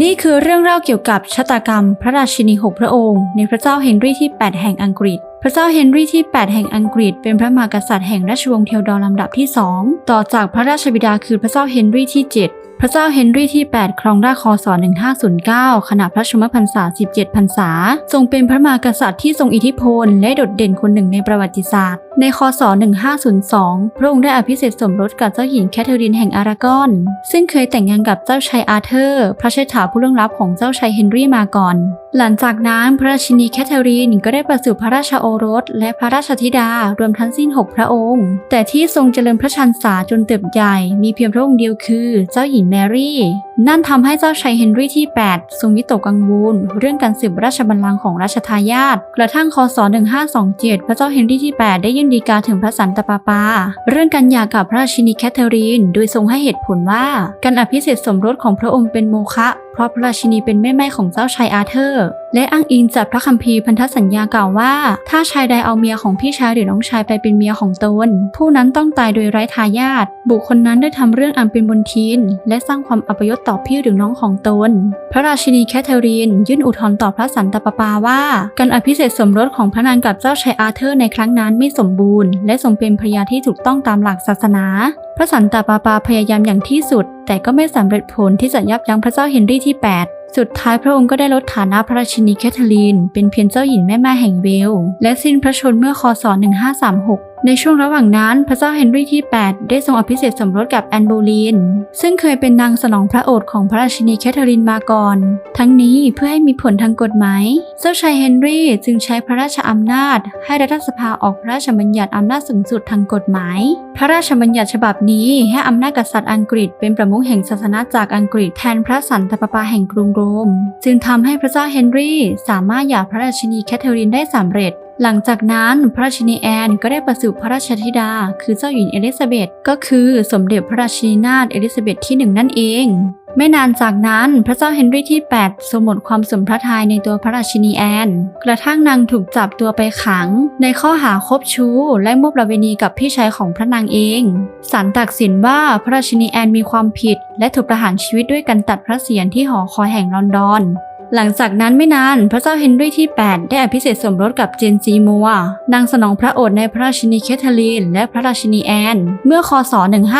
นี่คือเรื่องเล่าเกี่ยวกับชะตากรรม พระราชินีหกพระองค์ ในพระเจ้าเฮนรี่ที่ 8 แห่งอังกฤษ พระเจ้าเฮนรี่ที่ 8 แห่งอังกฤษ เป็นพระมหากษัตริย์แห่งราชวงศ์เทโดอร์ลำดับที่ 2 ต่อจากพระราชบิดาคือพระเจ้าเฮนรี่ที่ 7 พระเจ้าเฮนรี่ที่ 8 ครองราชย์คศ1509 ขณะพระชมพรรษา 17 พรรษา ทรงเป็นพระมหากษัตริย์ที่ทรงอิทธิพล และโดดเด่นคนหนึ่งในประวัติศาสตร์ ในคศ 1502 พระองค์ได้อภิเษกสมรสกับเจ้าหญิงแคทเธอรีนแห่งอารากอน ซึ่งเคยแต่งงานกับเจ้าชายอาเธอร์ พระชายาผู้ล่วงลับของเจ้าชายเฮนรี่มาก่อน หลังจากนั้นพระราชินีแคทเธอรีนก็ได้ประสูติพระราชโอรส และพระราชธิดารวมทั้งสิ้น 6 พระองค์ แต่ที่ทรงเจริญพระชนษาจนเติบใหญ่ มีเพียงพระองค์เดียวคือ เจ้าหญิงแมรี่ นั่นทำให้เจ้าชายเฮนรี่ที่ 8 ทรงวิตกกังวลเรื่องการสืบราชบัลลังก์ของราชทายาทกระทั่งคศ 1527 พระเจ้าเฮนรี่ที่ 8 ได้ยื่นฎีกาถึงพระสันตะปาปา เรื่องการหย่ากับพระราชินีแคทเธอรีน โดยทรงให้เหตุผลว่า การอภิเษกสมรสของพระองค์เป็นโมฆะ เพราะพระราชินีเป็นแม่ไม้ของเจ้าชายอาเธอร์ และอ้างอิงจากพระคัมภีร์พันธสัญญากล่าวว่า ถ้าชายใดเอาเมียของพี่ชายหรือน้องชายไปเป็นเมียของตน ผู้นั้นต้องตายโดยไร้ทายาทบุคคลนั้นได้ทำเรื่องอันเป็นบนทิน และสร้างความอัปยศต่อพี่หรือน้องของตน พระราชินีแคทเธอรีน ยื่นอุทธรณ์ต่อพระสันตะปาปาว่า การอภิเษกสมรสของพระนางกับเจ้าชายอาเธอร์ในครั้งนั้นไม่สมบูรณ์ และทรงเป็นภรรยาที่ถูกต้องตามหลักศาสนา พระสันตะปาปาพยายามอย่างที่สุด แต่ก็ไม่สำเร็จผลที่จะยับยั้งพระเจ้าเฮนรี่ที่ 8 สุดท้ายพระองค์ก็ได้ลดฐานะพระราชินีแคทเธอรีน เป็นเพียงเจ้าหญิงแม่แม่แห่งเวล และสิ้นพระชนม์เมื่อคศ 1536ในช่วงระหว่างนั้นพระเจ้าเฮนรี่ที่ 8 ได้ทรงอภิเษกสมรสกับแอนโบลีน ซึ่งเคยเป็นนางสนองพระโอษฐ์ของพระราชินีแคทเธอรีนมาก่อน ทั้งนี้เพื่อให้มีผลทางกฎหมาย เจ้าชายเฮนรี่จึงใช้พระราชอำนาจ ให้รัฐสภาออกพระราชบัญญัติอำนาจสูงสุดทางกฎหมาย พระราชบัญญัติฉบับนี้ให้อำนาจกษัตริย์อังกฤษ เป็นประมุขแห่งศาสนาจากอังกฤษแทนพระสันตะปาปาแห่งกรุงโรม จึงทำให้พระเจ้าเฮนรี่สามารถหย่าพระราชินีแคทเธอรีนได้สำเร็จ หลังจากนั้นพระราชินีแอนก็ได้ประสูติพระราชธิดา คือเจ้าหญิงเอลิซาเบธก็คือสมเด็จพระราชินีนาถเอลิซาเบธที่หนึ่งนั่นเอง ไม่นานจากนั้นพระเจ้าเฮนรี่ที่8ทรงหมดความสมพระทัยในตัวพระราชินีแอน กระทั่งนางถูกจับตัวไปขัง ในข้อหาคบชู้ และมบประเวณีกับพี่ชายของพระนางเองศาลตัดสินว่าพระราชินีแอนมีความผิด และถูกประหารชีวิตด้วยการตัดพระเศียรที่หอคอยแห่งลอนดอน หลังจากนั้นไม่นานพระเจ้าเฮนรี่ที่ 8 ได้อภิเษกสมรสกับเจนซีมัวนางสนองพระโอษฐ์ในพระราชินีแคทเธอรีน และพระราชินีแอน เมื่อคศ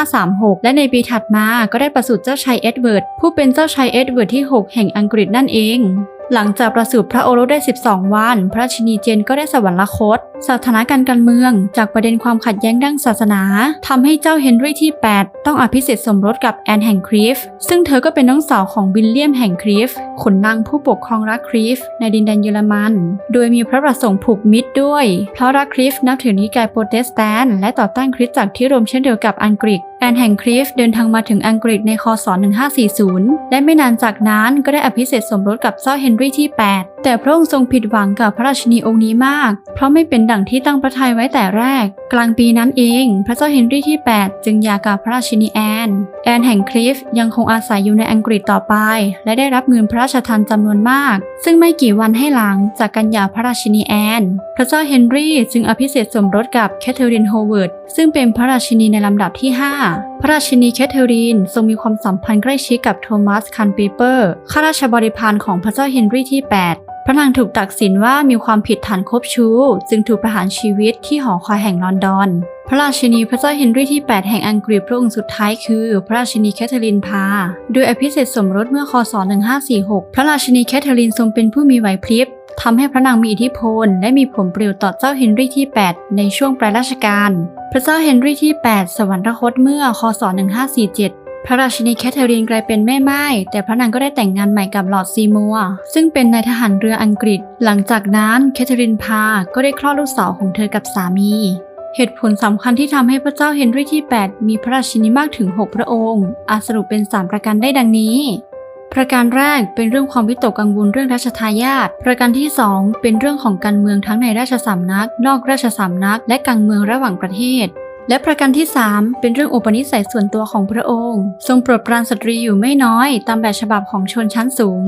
1536 และในปีถัดมาก็ได้ประสูติเจ้าชายเอ็ดเวิร์ดผู้เป็นเจ้าชายเอ็ดเวิร์ดที่ 6 แห่งอังกฤษนั่นเอง หลังจากประสูติพระโอรสได้ 12 วัน พระชินีเจนก็ได้สวรรคต สถานการณ์การเมือง จากประเด็นความขัดแย้งด้านศาสนาทำให้เจ้าเฮนรี่ที่ 8 ต้องอภิเษกสมรสกับแอนแห่งครีฟ ซึ่งเธอก็เป็นน้องสาวของวิลเลียมแห่งครีฟขุนนางผู้ปกครองรัฐครีฟในดินแดนเยอรมัน โดยมีพระประสงค์ผูกมิตรด้วย เพราะรัฐครีฟนับถือนิกายโปรเตสแตนต์และต่อต้านคริสตจักรที่รวมเช่นเดียวกับอังกฤษแอนแห่งคริฟเดินทางมาถึงอังกฤษในคศ 1540 และไม่นานจากนั้นก็ได้อภิเษกสมรสกับเจ้าเฮนรี่ที่ 8 แต่พระองค์ทรงผิดหวังกับพระราชินีองค์นี้มาก เพราะไม่เป็นดั่งที่ตั้งพระทัยไว้แต่แรก กลางปีนั้นเอง พระเจ้าเฮนรี่ที่ 8 จึงหย่ากับพระราชินีแอน แอนแห่งครีฟยังคงอาศัยอยู่ในอังกฤษต่อไป และได้รับเงินพระราชทานจำนวนมาก ซึ่งไม่กี่วันให้หลังจากการหย่าพระราชินีแอน พระเจ้าเฮนรี่จึงอภิเษกสมรสกับแคทเธอรีนโฮเวิร์ดซึ่งเป็นพระราชินีในลำดับที่ 5พระราชินีแคทเธอรีนทรงมีความสัมพันธ์ใกล้ชิดกับโทมัสคันเปเปอร์ ข้าราชบริพารของพระเจ้าเฮนรี่ที่ 8 พระนางถูกตัดสินว่ามีความผิดฐานคบชู้ จึงถูกประหารชีวิตที่หอคอยแห่งลอนดอน พระราชินีพระเจ้าเฮนรี่ที่ 8 แห่งอังกฤษพระองค์สุดท้ายคือ พระราชินีแคทเธอรีนพา โดยอภิเษกสมรสเมื่อคศ 1546 พระราชินีแคทเธอรีนทรงเป็นผู้มีไหวพริบทำให้พระนางมีอิทธิพล และมีผลประโยชน์ต่อเจ้าเฮนรี่ที่ 8 ในช่วงปลายราชการ พระเจ้าเฮนรี่ที่ 8 สวรรคตเมื่อ คศ 1547 พระราชินีแคทเธอรีนกลายเป็นแม่ไม้แต่พระนางก็ได้แต่งงานใหม่กับลอร์ดซีมัวซึ่งเป็นนายทหารเรืออังกฤษ หลังจากนั้นแคทเธอรีนพาก็ได้คลอดลูกสาวของเธอกับสามีเหตุผลสำคัญที่ทำให้พระเจ้าเฮนรี่ที่ 8 มีพระราชินีมากถึง 6 พระองค์ อาสรุปเป็น 3 ประการได้ดังนี้ ประการแรกเป็นเรื่องความวิตกกังวลเรื่องราชทายาท ประการที่ 2 เป็นเรื่องของการเมืองทั้งในราชสำนัก นอกราชสำนัก และการเมืองระหว่างประเทศ และประการที่ 3 เป็นเรื่องอุปนิสัยส่วนตัวของพระองค์ ทรงโปรดปรานสตรีอยู่ไม่น้อยตามแบบฉบับของชนชั้นสูง